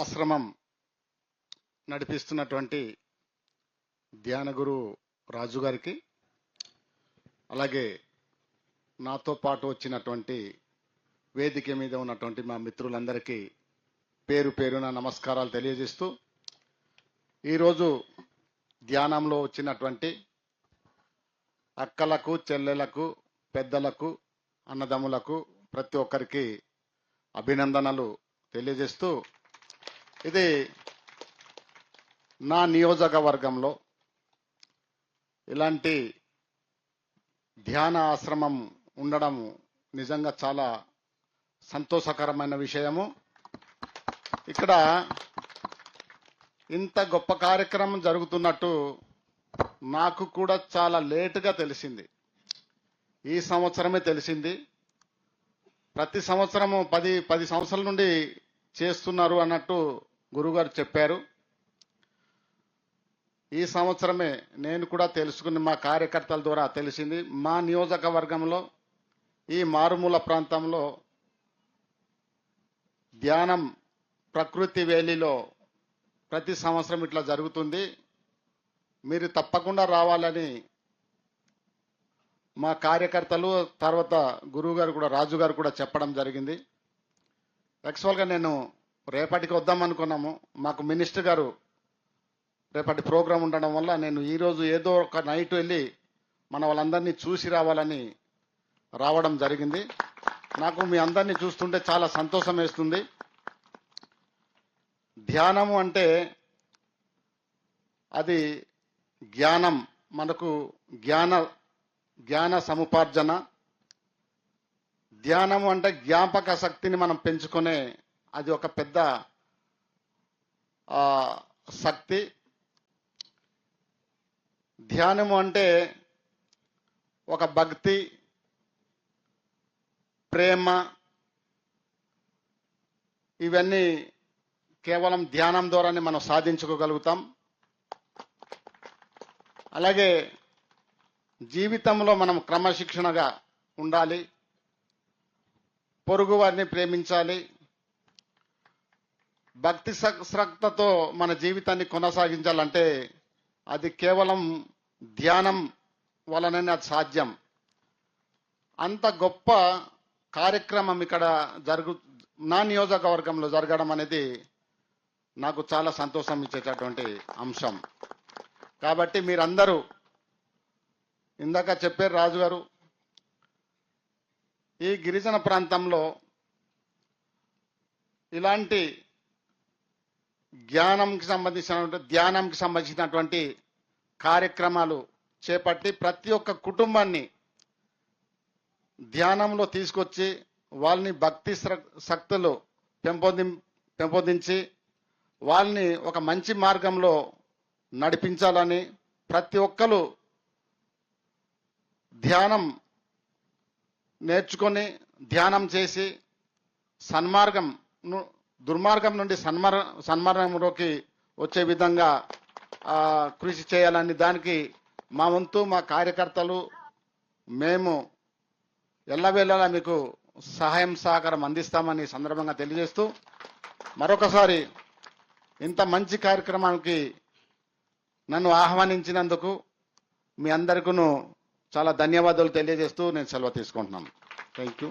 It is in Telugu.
ఆశ్రమం నడిపిస్తున్నటువంటి ధ్యాన గురు రాజు గారికి అలాగే నాతో పాటు వచ్చినటువంటి వేదిక మీద ఉన్నటువంటి మా మిత్రులందరికీ పేరు పేరున నమస్కారాలు తెలియజేస్తూ ఈరోజు ధ్యానంలో వచ్చినటువంటి అక్కలకు చెల్లెలకు పెద్దలకు అన్నదమ్ములకు ప్రతి ఒక్కరికి అభినందనలు తెలియజేస్తూ ఇది నా నియోజకవర్గంలో ఇలాంటి ధ్యాన ఆశ్రమం ఉండడం నిజంగా చాలా సంతోషకరమైన విషయము. ఇక్కడ ఇంత గొప్ప కార్యక్రమం జరుగుతున్నట్టు నాకు కూడా చాలా లేటుగా తెలిసింది. ఈ సంవత్సరమే తెలిసింది. ప్రతి సంవత్సరము పది పది సంవత్సరాల నుండి చేస్తున్నారు అన్నట్టు గురుగారు చెప్పారు. ఈ సంవత్సరమే నేను కూడా తెలుసుకుని మా కార్యకర్తల ద్వారా తెలిసింది. మా నియోజకవర్గంలో ఈ మారుమూల ప్రాంతంలో ధ్యానం ప్రకృతి వేలిలో ప్రతి సంవత్సరం ఇట్లా జరుగుతుంది. మీరు తప్పకుండా రావాలని మా కార్యకర్తలు తర్వాత గురువు గారు కూడా రాజు గారు కూడా చెప్పడం జరిగింది. యాక్చువల్గా నేను రేపటికి వద్దాం అనుకున్నాము మాకు మినిస్టర్ గారు రేపటి ప్రోగ్రాం ఉండడం వల్ల నేను ఈరోజు ఏదో ఒక నైట్ వెళ్ళి మన వాళ్ళందరినీ చూసి రావాలని రావడం జరిగింది. నాకు మీ అందరినీ చూస్తుంటే చాలా సంతోషం వేస్తుంది. ధ్యానము అంటే అది జ్ఞానం మనకు జ్ఞాన జ్ఞాన సముపార్జన. ధ్యానము అంటే జ్ఞాపక శక్తిని మనం పెంచుకునే అది ఒక పెద్ద శక్తి. ధ్యానము అంటే ఒక భక్తి ప్రేమ ఇవన్నీ కేవలం ధ్యానం ద్వారానే మనం సాధించుకోగలుగుతాం. అలాగే జీవితంలో మనం క్రమశిక్షణగా ఉండాలి. పొరుగు వారిని ప్రేమించాలి. భక్తి స- శ్రద్ధతో మన జీవితాన్ని కొనసాగించాలంటే అది కేవలం ధ్యానం వలననే అది సాధ్యం. అంత గొప్ప కార్యక్రమం ఇక్కడ జరుగు నా నియోజకవర్గంలో జరగడం అనేది నాకు చాలా సంతోషం ఇచ్చేటటువంటి అంశం. కాబట్టి మీరందరూ ఇందాక చెప్పారు రాజు గారు ఈ గిరిజన ప్రాంతంలో ఇలాంటి జ్ఞానంకి సంబంధించినటువంటి ధ్యానంకి సంబంధించినటువంటి కార్యక్రమాలు చేపట్టి ప్రతి ఒక్క కుటుంబాన్ని ధ్యానంలో తీసుకొచ్చి వాళ్ళని భక్తి శ్ర- శక్తులు పెంపొంది పెంపొందించి వాళ్ళని ఒక మంచి మార్గంలో నడిపించాలని ప్రతి ఒక్కరు ధ్యానం నేర్చుకొని ధ్యానం చేసి సన్మార్గం దుర్మార్గం నుండి సన్మర సన్మరణంలోకి వచ్చే విధంగా కృషి చేయాలని దానికి మా వంతు మా కార్యకర్తలు మేము ఎల్లవేళలా మీకు సహాయం సహకారం అందిస్తామని సందర్భంగా తెలియజేస్తూ మరొకసారి ఇంత మంచి కార్యక్రమానికి నన్ను ఆహ్వానించినందుకు మీ అందరికీ చాలా ధన్యవాదాలు తెలియజేస్తూ నేను సెలవు తీసుకుంటున్నాను. Thank you